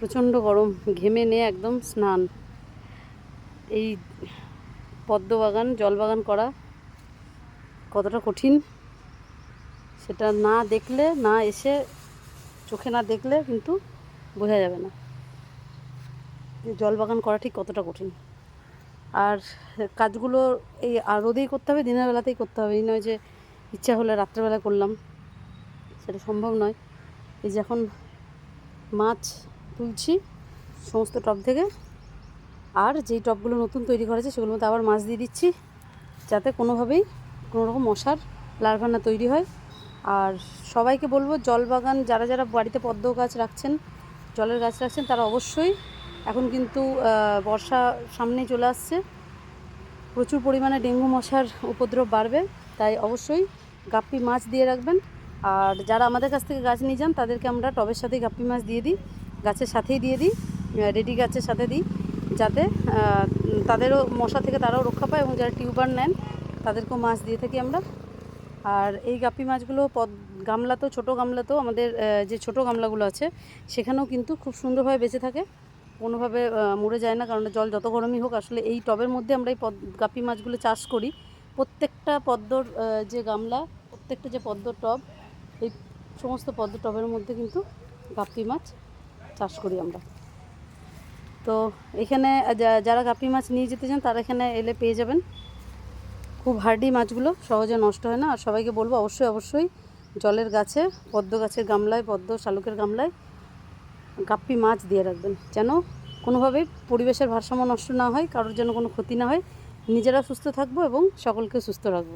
প্রচণ্ড গরম, ঘেমে নিয়ে একদম স্নান। এই পদ্ম বাগান জল বাগান করা কতটা কঠিন সেটা না দেখলে, না এসে চোখে না দেখলে কিন্তু বোঝা যাবে না। জল বাগান করা ঠিক কতটা কঠিন। আর কাজগুলো এই রোদেই করতে হবে, দিনের বেলাতেই করতে হবে। এই নয় যে ইচ্ছা হলে রাত্রেবেলা করলাম, সেটা সম্ভব নয়। এই যে এখন মাছ তুলছি সমস্ত টব থেকে। আর যেই টবগুলো নতুন তৈরি করা করেছে সেগুলোর মধ্যে আবার মাছ দিয়ে দিচ্ছি, যাতে কোনোভাবেই কোনো রকম মশার লার্ভা না তৈরি হয়। আর সবাইকে বলব, জল বাগান যারা যারা বাড়িতে পদ্ম গাছ রাখছেন, জলের গাছ রাখছেন, তারা অবশ্যই এখন কিন্তু বর্ষা সামনেই চলে আসছে। প্রচুর পরিমাণে ডেঙ্গু মশার উপদ্রব বাড়বে, তাই অবশ্যই গাপ্পি মাছ দিয়ে রাখবেন। আর যারা আমাদের কাছ থেকে গাছ নিয়ে যান, তাদেরকে আমরা টবের সাথেই গাপ্পি মাছ দিয়ে দিই। গাছের সাথেই দিয়ে দিই রেডি গাছের সাথে দিই, যাতে তাদেরও মশা থেকে তারাও রক্ষা পায় এবং যারা টিউবার নেন, তাদেরকেও মাছ দিয়ে থাকি আমরা। আর এই গাপ্পি মাছগুলো পদ গামলাতেও ছোটো গামলাতেও আমাদের যে ছোট গামলাগুলো আছে, সেখানেও কিন্তু খুব সুন্দরভাবে বেঁচে থাকে। কোনোভাবে মরে যায় না, কারণ জল যত গরমই হোক, আসলে এই টবের মধ্যে আমরা এই পদ, গাপ্পি মাছগুলো চাষ করি। প্রত্যেকটা পদ্মর যে গামলা, প্রত্যেকটা যে পদ্ম টব, এই সমস্ত পদ্ম টবের মধ্যে কিন্তু গাপ্পি মাছ চাষ করি আমরা। তো এখানে যারা গাপ্পি মাছ নিয়ে যেতে চান, তারা এখানে এলে পেয়ে যাবেন। খুব হার্ডি মাছগুলো, সহজে নষ্ট হয় না। আর সবাইকে বলব, অবশ্যই অবশ্যই জলের গাছে, পদ্ম গাছের গামলায়, পদ্ম শালুকের গামলায় গাপ্পি মাছ দিয়ে রাখবেন। যেন কোনোভাবেই পরিবেশের ভারসাম্য নষ্ট না হয়, কারোর যেন কোনো ক্ষতি না হয়। নিজেরা সুস্থ থাকব এবং সকলকে সুস্থ রাখব।